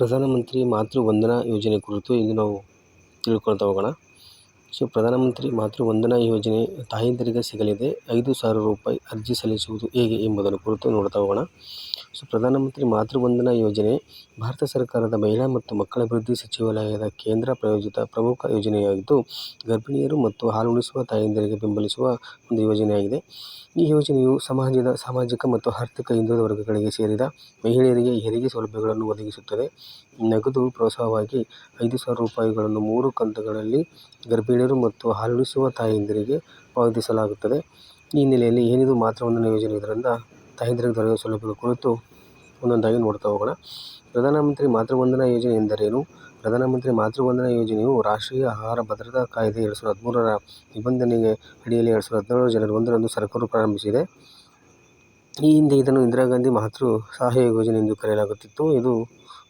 ಪ್ರಧಾನಮಂತ್ರಿ ಮಾತೃ ವಂದನಾ ಯೋಜನೆ ಕುರಿತು ಇಂದು ನಾವು ತಿಳ್ಕೊಳ್ತಾ ಹೋಗೋಣ. ಸೊ ಪ್ರಧಾನಮಂತ್ರಿ ಮಾತೃ ವಂದನಾ ಯೋಜನೆ ತಾಯಂದಿರಿಗೆ ಸಿಗಲಿದೆ. ಐದು ಸಾವಿರ ರೂಪಾಯಿ ಅರ್ಜಿ ಸಲ್ಲಿಸುವುದು ಹೇಗೆ ಎಂಬುದನ್ನು ಕುರಿತು ನೋಡ್ತಾ ಹೋಗೋಣ. ಸೊ ಪ್ರಧಾನಮಂತ್ರಿ ಮಾತೃ ವಂದನಾ ಯೋಜನೆ ಭಾರತ ಸರ್ಕಾರದ ಮಹಿಳಾ ಮತ್ತು ಮಕ್ಕಳ ಅಭಿವೃದ್ಧಿ ಸಚಿವಾಲಯದ ಕೇಂದ್ರ ಪ್ರಾಯೋಜಿತ ಪ್ರಮುಖ ಯೋಜನೆಯಾಗಿದ್ದು, ಗರ್ಭಿಣಿಯರು ಮತ್ತು ಹಾಲುಣಿಸುವ ತಾಯಂದಿರಿಗೆ ಬೆಂಬಲಿಸುವ ಒಂದು ಯೋಜನೆಯಾಗಿದೆ. ಈ ಯೋಜನೆಯು ಸಮಾಜದ ಸಾಮಾಜಿಕ ಮತ್ತು ಆರ್ಥಿಕ ಹಿಂದುಳಿದ ವರ್ಗಗಳಿಗೆ ಸೇರಿದ ಮಹಿಳೆಯರಿಗೆ ಹೆರಿಗೆ ಸೌಲಭ್ಯಗಳನ್ನು ಒದಗಿಸುತ್ತದೆ. ನಗದು ಪ್ರೋತ್ಸಾಹವಾಗಿ ಐದು ಸಾವಿರ ರೂಪಾಯಿಗಳನ್ನು ಮೂರು ಕಂತುಗಳಲ್ಲಿ ಗರ್ಭಿಣಿಯರು ಮತ್ತು ಹಾಲುಣಿಸುವ ತಾಯಂದಿರಿಗೆ ಪಾವತಿಸಲಾಗುತ್ತದೆ. ಈ ಹಿನ್ನೆಲೆಯಲ್ಲಿ ಏನಿದು ಮಾತೃ ವಂದನಾ ಯೋಜನೆ ಇದರಿಂದ ತಾಯಂದಿರಿಗೆ ದೊರೆಯುವ ಸೌಲಭ್ಯಗಳ ಕುರಿತು ಒಂದೊಂದಾಗಿ ನೋಡ್ತಾ ಹೋಗೋಣ. ಪ್ರಧಾನಮಂತ್ರಿ ಮಾತೃ ವಂದನಾ ಯೋಜನೆ ಎಂದರೇನು? ಪ್ರಧಾನಮಂತ್ರಿ ಮಾತೃ ವಂದನಾ ಯೋಜನೆಯು ರಾಷ್ಟ್ರೀಯ ಆಹಾರ ಭದ್ರತಾ ಕಾಯ್ದೆ ಎರಡು ಸಾವಿರದ ಹದಿಮೂರರ ನಿಬಂಧನೆಗೆ ಅಡಿಯಲ್ಲಿ ಎರಡು ಸಾವಿರದ ಹದಿನೇಳು ಜನವರಿ ಒಂದರಂದು ಸರ್ಕಾರವು ಪ್ರಾರಂಭಿಸಿದೆ. ಈ ಹಿಂದೆ ಇದನ್ನು ಇಂದಿರಾ ಗಾಂಧಿ ಮಾತೃ ಸಹಾಯ ಯೋಜನೆ ಎಂದು ಕರೆಯಲಾಗುತ್ತಿತ್ತು. ಇದು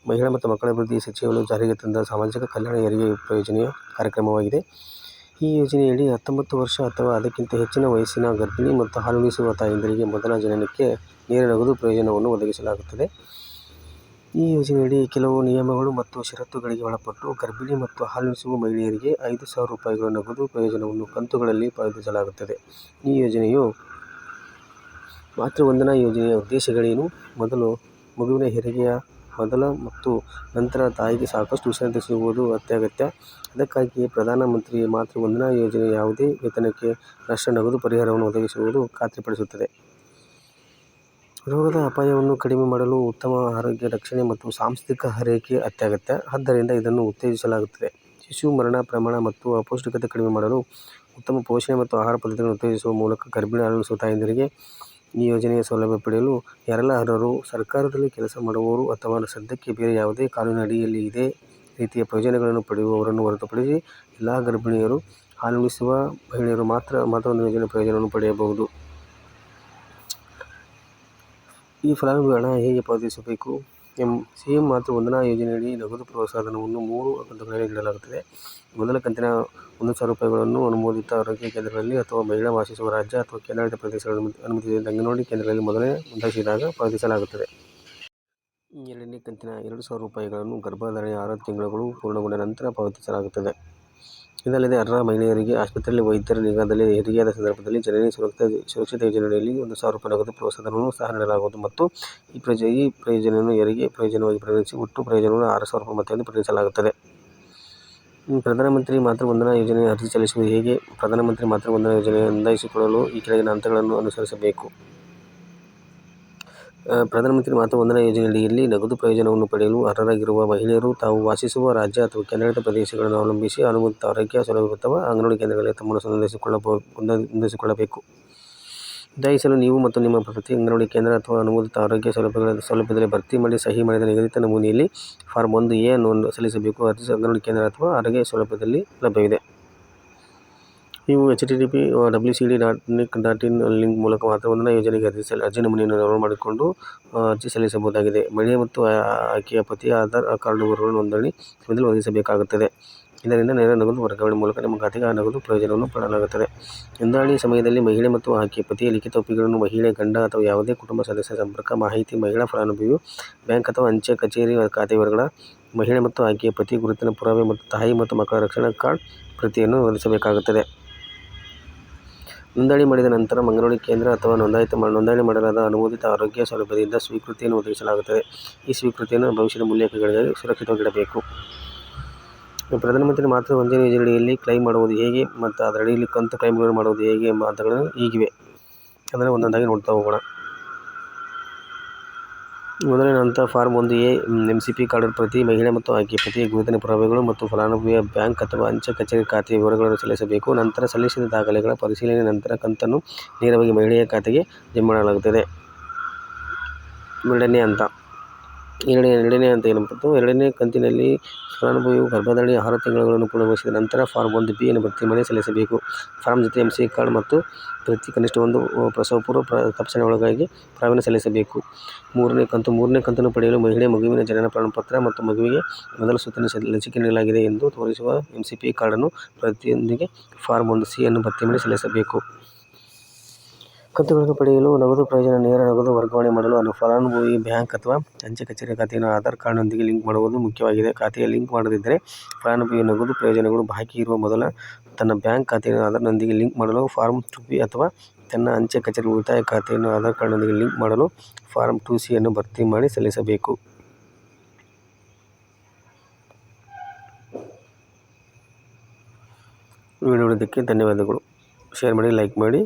ಮಹಿಳಾ ಮತ್ತು ಮಕ್ಕಳ ಅಭಿವೃದ್ಧಿ ಸಚಿವಾಲಯವು ಜಾರಿಗೆ ತಂದ ಸಾಮಾಜಿಕ ಕಲ್ಯಾಣ ಹೆರಿಗೆ ಪ್ರಯೋಜನೆಯ ಕಾರ್ಯಕ್ರಮವಾಗಿದೆ. ಈ ಯೋಜನೆಯಡಿ ಹತ್ತೊಂಬತ್ತು ವರ್ಷ ಅಥವಾ ಅದಕ್ಕಿಂತ ಹೆಚ್ಚಿನ ವಯಸ್ಸಿನ ಗರ್ಭಿಣಿ ಮತ್ತು ಹಾಲುಣಿಸುವ ತಾಯಂದಿರಿಗೆ ಮೊದಲ ಜನನಕ್ಕೆ ನೇರ ನಗದು ಪ್ರಯೋಜನವನ್ನು ಒದಗಿಸಲಾಗುತ್ತದೆ. ಈ ಯೋಜನೆಯಡಿ ಕೆಲವು ನಿಯಮಗಳು ಮತ್ತು ಷರತ್ತುಗಳಿಗೆ ಒಳಪಟ್ಟು ಗರ್ಭಿಣಿ ಮತ್ತು ಹಾಲುಣಿಸುವ ಮಹಿಳೆಯರಿಗೆ ಐದು ಸಾವಿರ ರೂಪಾಯಿಗಳ ನಗದು ಪ್ರಯೋಜನವನ್ನು ಕಂತುಗಳಲ್ಲಿ ಪಾವತಿಸಲಾಗುತ್ತದೆ. ಈ ಯೋಜನೆಯು ಮಾತೃವಂದನಾ ಯೋಜನೆಯ ಉದ್ದೇಶಗಳೇನು? ಮೊದಲು ಮಗುವಿನ ಹೆರಿಗೆಯ ಮೊದಲ ಮತ್ತು ನಂತರ ತಾಯಿಗೆ ಸಾಕಷ್ಟು ವಿಶ್ರಾಂತಿ ಸಿಗುವುದು ಅತ್ಯಗತ್ಯ. ಅದಕ್ಕಾಗಿ ಪ್ರಧಾನಮಂತ್ರಿ ಮಾತೃ ವಂದನಾ ಯೋಜನೆ ಯಾವುದೇ ವೇತನಕ್ಕೆ ನಷ್ಟ ನಗದು ಪರಿಹಾರವನ್ನು ಒದಗಿಸುವುದು ಖಾತ್ರಿಪಡಿಸುತ್ತದೆ. ರೋಗದ ಅಪಾಯವನ್ನು ಕಡಿಮೆ ಮಾಡಲು ಉತ್ತಮ ಆರೋಗ್ಯ ರಕ್ಷಣೆ ಮತ್ತು ಸಾಂಸ್ಥಿಕ ಆರೈಕೆ ಅತ್ಯಗತ್ಯ. ಆದ್ದರಿಂದ ಇದನ್ನು ಉತ್ತೇಜಿಸಲಾಗುತ್ತದೆ. ಶಿಶು ಮರಣ ಪ್ರಮಾಣ ಮತ್ತು ಅಪೌಷ್ಟಿಕತೆ ಕಡಿಮೆ ಮಾಡಲು ಉತ್ತಮ ಪೋಷಣೆ ಮತ್ತು ಆಹಾರ ಪದ್ಧತಿಗಳನ್ನು ಉತ್ತೇಜಿಸುವ ಮೂಲಕ ಗರ್ಭಿಣಿ ಹಾಲುಣಿಸುವ ತಾಯಂದಿರಿಗೆ ಈ ಯೋಜನೆಯ ಸೌಲಭ್ಯ ಪಡೆಯಲು ಯಾರೆಲ್ಲ ಅರ್ಹರು, ಸರ್ಕಾರದಲ್ಲಿ ಕೆಲಸ ಮಾಡುವವರು ಅಥವಾ ಸದ್ಯಕ್ಕೆ ಬೇರೆ ಯಾವುದೇ ಕಾನೂನಿನ ಅಡಿಯಲ್ಲಿ ಇದೇ ರೀತಿಯ ಪ್ರಯೋಜನಗಳನ್ನು ಪಡೆಯುವವರನ್ನು ಹೊರತುಪಡಿಸಿ ಎಲ್ಲ ಗರ್ಭಿಣಿಯರು ಹಾಲುಣಿಸುವ ಮಹಿಳೆಯರು ಮಾತ್ರ ಮಾತ್ರ ಯೋಜನೆ ಪ್ರಯೋಜನವನ್ನು ಪಡೆಯಬಹುದು. ಈ ಫಲಾನುಭವಿ ಹಣ ಹೇಗೆ ಪಾವತಿಸಬೇಕು? ಎಂ ಸಿಎಂ ಮಾತೃ ವಂದನಾ ಯೋಜನೆಯಡಿ ನಗದು ಪ್ರೋತ್ಸಾಹಧನವನ್ನು ಮೂರು ಕಂತುಗಳಲ್ಲಿ ನೀಡಲಾಗುತ್ತದೆ. ಮೊದಲ ಕಂತಿನ ಒಂದು ಸಾವಿರ ರೂಪಾಯಿಗಳನ್ನು ಅನುಮೋದಿತ ಆರೋಗ್ಯ ಕೇಂದ್ರಗಳಲ್ಲಿ ಅಥವಾ ಮಹಿಳಾ ವಾಸಿಸುವ ರಾಜ್ಯ ಅಥವಾ ಕೇಂದ್ರಾಡಳಿತ ಪ್ರದೇಶಗಳಲ್ಲಿ ಅನುಮತಿಸಿದ ಅಂಗನವಾಡಿ ಕೇಂದ್ರಗಳಲ್ಲಿ ಮೊದಲನೇ ನೋಂದಾಯಿಸಿದಾಗ ಪಾವತಿಸಲಾಗುತ್ತದೆ. ಎರಡನೇ ಕಂತಿನ ಎರಡು ಸಾವಿರ ರೂಪಾಯಿಗಳನ್ನು ಗರ್ಭಧಾರಣೆಯ ಆರು ತಿಂಗಳುಗಳು ಪೂರ್ಣಗೊಂಡ ನಂತರ ಪಾವತಿಸಲಾಗುತ್ತದೆ. ಇದಲ್ಲದೆ ಅರ್ಹ ಮಹಿಳೆಯರಿಗೆ ಆಸ್ಪತ್ರೆಯಲ್ಲಿ ವೈದ್ಯರ ನಿಗಾದಲ್ಲಿ ಹೆರಿಗೆಯಾದ ಸಂದರ್ಭದಲ್ಲಿ ಜನನಿ ಸುರಕ್ಷತಾ ಸುರಕ್ಷತಾ ಯೋಜನೆಯಡಿಯಲ್ಲಿ ಒಂದು ಸಾವಿರ ರೂಪಾಯಿ ನಗದು ಪ್ರೋತ್ಸಾಹವನ್ನು ಸಹ ನೀಡಲಾಗುವುದು ಮತ್ತು ಈ ಪ್ರಯೋಜ ಈ ಪ್ರಯೋಜನವನ್ನು ಹೆರಿಗೆ ಪ್ರಯೋಜನವಾಗಿ ಪರಿಗಣಿಸಿ ಒಟ್ಟು ಪ್ರಯೋಜನವನ್ನು ಆರು ಸಾವಿರ ರೂಪಾಯಿ ಮೊತ್ತವೆಂದು ಪರಿಗಣಿಸಲಾಗುತ್ತದೆ. ಪ್ರಧಾನಮಂತ್ರಿ ಮಾತೃ ವಂದನಾ ಯೋಜನೆ ಅರ್ಜಿ ಸಲ್ಲಿಸುವುದು ಹೇಗೆ? ಪ್ರಧಾನಮಂತ್ರಿ ಮಾತೃ ವಂದನಾ ಯೋಜನೆಗೆ ನೋಂದಾಯಿಸಿಕೊಳ್ಳಲು ಈ ಕೆಳಗಿನ ಹಂತಗಳನ್ನು ಅನುಸರಿಸಬೇಕು. ಪ್ರಧಾನಮಂತ್ರಿ ಮಾತೃ ವಂದನಾ ಯೋಜನೆಯಡಿಯಲ್ಲಿ ನಗದು ಪ್ರಯೋಜನವನ್ನು ಪಡೆಯಲು ಅರ್ಹರಾಗಿರುವ ಮಹಿಳೆಯರು ತಾವು ವಾಸಿಸುವ ರಾಜ್ಯ ಅಥವಾ ಕೇಂದ್ರಾಡಳಿತ ಪ್ರದೇಶಗಳನ್ನು ಅವಲಂಬಿಸಿ ಅನುಮೋದಿತ ಆರೋಗ್ಯ ಸೌಲಭ್ಯ ಅಥವಾ ಅಂಗನವಾಡಿ ಕೇಂದ್ರಗಳಲ್ಲಿ ತಮ್ಮನ್ನು ನೋಂದಾಯಿಸಿಕೊಳ್ಳಬೋ ದಯಿಸಲು ನೀವು ಮತ್ತು ನಿಮ್ಮ ಪ್ರತಿ ಅಂಗನವಾಡಿ ಕೇಂದ್ರ ಅಥವಾ ಅನುಮೋದಿತ ಆರೋಗ್ಯ ಸೌಲಭ್ಯಗಳ, ಸೌಲಭ್ಯದಲ್ಲಿ ಭರ್ತಿ ಮಾಡಿ ಸಹಿ ಮಾಡಿದ ನಿಗದಿತ ನಮೂನೆಯಲ್ಲಿ ಫಾರ್ಮ್ ಒಂದು ಎ ಅನ್ನು ಸಲ್ಲಿಸಬೇಕು. ಅರ್ಜಿ ಅಂಗನವಾಡಿ ಕೇಂದ್ರ ಅಥವಾ ಆರೋಗ್ಯ ಸೌಲಭ್ಯದಲ್ಲಿ ಲಭ್ಯವಿದೆ. ನೀವು H T T P W C D dot nic dot in link ಮೂಲಕ ಮಾತ್ರ ವಂದನಾ ಯೋಜನೆಗೆ ಅರ್ಜಿ ಅರ್ಜಿ ನಮೂನೆಯನ್ನು ಡೌನ್ಲೋಡ್ ಮಾಡಿಕೊಂಡು ಅರ್ಜಿ ಸಲ್ಲಿಸಬಹುದಾಗಿದೆ. ಮಹಿಳೆ ಮತ್ತು ಆಕೆಯ ಪತಿಯ ಆಧಾರ್ ಕಾರ್ಡ್ ವಿವರಗಳನ್ನು ನೋಂದಣಿ ಮೊದಲು ಒದಗಿಸಬೇಕಾಗುತ್ತದೆ. ಇದರಿಂದ ನೇರ ನಗದು ವರ್ಗಾವಣೆ ಮೂಲಕ ನಿಮ್ಮ ಖಾತೆಗೆ ಆ ನಗದು ಪ್ರಯೋಜನವನ್ನು ಪಡೆಯಲಾಗುತ್ತದೆ. ನೋಂದಣಿ ಸಮಯದಲ್ಲಿ ಮಹಿಳೆ ಮತ್ತು ಆಕೆಯ ಪತಿಯ ಲಿಖಿತ ಒಪ್ಪಿಗೆಗಳನ್ನು ಮಹಿಳೆ, ಗಂಡ ಅಥವಾ ಯಾವುದೇ ಕುಟುಂಬ ಸದಸ್ಯರ ಸಂಪರ್ಕ, ಮಾಹಿತಿ, ಮಹಿಳಾ ಫಲಾನುಭವಿಯು ಬ್ಯಾಂಕ್ ಅಥವಾ ಅಂಚೆ, ಕಚೇರಿ, ಖಾತೆ ವಿವರಗಳ ಮಹಿಳೆ ಮತ್ತು ಆಕೆಯ ಪತಿ ಗುರುತಿನ ಪುರಾವೆ ಮತ್ತು ತಾಯಿ ಮತ್ತು ಮಕ್ಕಳ ರಕ್ಷಣಾ ಕಾರ್ಡ್ ಪ್ರತಿಯನ್ನು ಒದಗಿಸಬೇಕಾಗುತ್ತದೆ. ನೋಂದಣಿ ಮಾಡಿದ ನಂತರ ಮಂಗನವಾಡಿ ಕೇಂದ್ರ ಅಥವಾ ನೋಂದಾಯಿತ ನೋಂದಣಿ ಮಾಡಲಾದ ಅನುಮೋದಿತ ಆರೋಗ್ಯ ಸೌಲಭ್ಯದಿಂದ ಸ್ವೀಕೃತಿಯನ್ನು ಒದಗಿಸಲಾಗುತ್ತದೆ. ಈ ಸ್ವೀಕೃತಿಯನ್ನು ಭವಿಷ್ಯದ ಉಲ್ಲೇಖಗಳಿಗಾಗಿ ಸುರಕ್ಷಿತವಾಗಿಡಬೇಕು. ಪ್ರಧಾನಮಂತ್ರಿ ಮಾತೃ ವಂದನೆ ಯೋಜನೆಯಲ್ಲಿ ಕ್ಲೈಮ್ ಮಾಡುವುದು ಹೇಗೆ ಮತ್ತು ಅದರಡಿಯಲ್ಲಿ ಕಂತು ಕ್ಲೈಮ್ಗಳು ಮಾಡುವುದು ಹೇಗೆ ಎಂಬ ಹಂತಗಳು ಈಗಿವೆ. ಅದನ್ನು ಒಂದೊಂದಾಗಿ ನೋಡ್ತಾ ಹೋಗೋಣ. ಮೊದಲನೇ ಹಂತ ಫಾರ್ಮ್ ಒಂದು A M C P card ಪ್ರತಿ ಮಹಿಳೆ ಮತ್ತು ಆಕೆಯ ಪತಿಯ ಗುರುತಿನ ಪುರಾವೆಗಳು ಮತ್ತು ಫಲಾನುಭವಿಯ ಬ್ಯಾಂಕ್ ಅಥವಾ ಅಂಚೆ ಕಚೇರಿ ಖಾತೆಯ ವಿವರಗಳನ್ನು ಸಲ್ಲಿಸಬೇಕು. ನಂತರ ಸಲ್ಲಿಸಿದ ದಾಖಲೆಗಳ ಪರಿಶೀಲನೆ ನಂತರ ಕಂತನ್ನು ನೇರವಾಗಿ ಮಹಿಳೆಯ ಖಾತೆಗೆ ಜಮಾ ಮಾಡಲಾಗುತ್ತದೆ. ಎರಡನೇ ಹಂತ. ಎರಡನೇ ಎರಡನೇ ಹಂತ ಏನಪ್ಪ ಎರಡನೇ ಕಂತಿನಲ್ಲಿ ಫಲಾನುಭವಿಯು ಗರ್ಭಧಾರಣೆಯ ಆರು ತಿಂಗಳುಗಳನ್ನು ಪೂರ್ಣಗೊಳಿಸಿದ ನಂತರ ಫಾರ್ಮ್ ಒಂದು ಬಿ ಅನ್ನು ಭರ್ತಿ ಮನೆ ಸಲ್ಲಿಸಬೇಕು. ಫಾರ್ಮ್ ಜೊತೆ ಎಂ ಸಿ ಕಾರ್ಡ್ ಮತ್ತು ಪ್ರತಿ ಕನಿಷ್ಠ ಒಂದು ಪ್ರಸವಪೂರ್ವ ತಪಾಸಣೆ ಒಳಗಾಗಿ ಪ್ರಾವೀಣ್ಯ ಸಲ್ಲಿಸಬೇಕು. ಮೂರನೇ ಕಂತು, ಮೂರನೇ ಕಂತನ್ನು ಪಡೆಯಲು ಮಹಿಳೆ ಮಗುವಿನ ಜನನ ಪ್ರಮಾಣಪತ್ರ ಮತ್ತು ಮಗುವಿಗೆ ಮೊದಲ ಸುತ್ತಿನ ಲಸಿಕೆ ನೀಡಲಾಗಿದೆ ಎಂದು ತೋರಿಸುವ ಎಂ ಸಿ ಪಿ ಕಾರ್ಡನ್ನು ಪ್ರತಿಯೊಂದಿಗೆ ಫಾರ್ಮ್ ಒಂದು ಸಿ ಅನ್ನು ಭರ್ತಿ ಮಾಡಿ ಸಲ್ಲಿಸಬೇಕು. ಕಂತುಗಳನ್ನು ಪಡೆಯಲು ನಗದು ಪ್ರಯೋಜನ ನೇರ ನಗದು ವರ್ಗಾವಣೆ ಮಾಡಲು ಫಲಾನುಭವಿ ಬ್ಯಾಂಕ್ ಅಥವಾ ಅಂಚೆ ಕಚೇರಿ ಖಾತೆಯನ್ನು ಆಧಾರ್ ಕಾರ್ಡ್ನೊಂದಿಗೆ ಲಿಂಕ್ ಮಾಡುವುದು ಮುಖ್ಯವಾಗಿದೆ. ಖಾತೆಯ ಲಿಂಕ್ ಮಾಡದಿದ್ದರೆ ಫಲಾನುಭವಿಯು ನಗದು ಪ್ರಯೋಜನಗಳು ಬಾಕಿ ಇರುವ ಮೊದಲ ತನ್ನ ಬ್ಯಾಂಕ್ ಖಾತೆಯನ್ನು ಆಧಾರ್ನೊಂದಿಗೆ ಲಿಂಕ್ ಮಾಡಲು ಫಾರ್ಮ್ ಟು ಬಿ ಅಥವಾ ತನ್ನ ಅಂಚೆ ಕಚೇರಿ ಉಳಿತಾಯ ಖಾತೆಯನ್ನು ಆಧಾರ್ ಕಾರ್ಡ್ನೊಂದಿಗೆ ಲಿಂಕ್ ಮಾಡಲು ಫಾರ್ಮ್ ಟು ಸಿ ಯನ್ನು ಭರ್ತಿ ಮಾಡಿ ಸಲ್ಲಿಸಬೇಕು. ವಿಡಿಯೋ ನೋಡಿದ್ದಕ್ಕೆ ಧನ್ಯವಾದಗಳು. ಶೇರ್ ಮಾಡಿ, ಲೈಕ್ ಮಾಡಿ.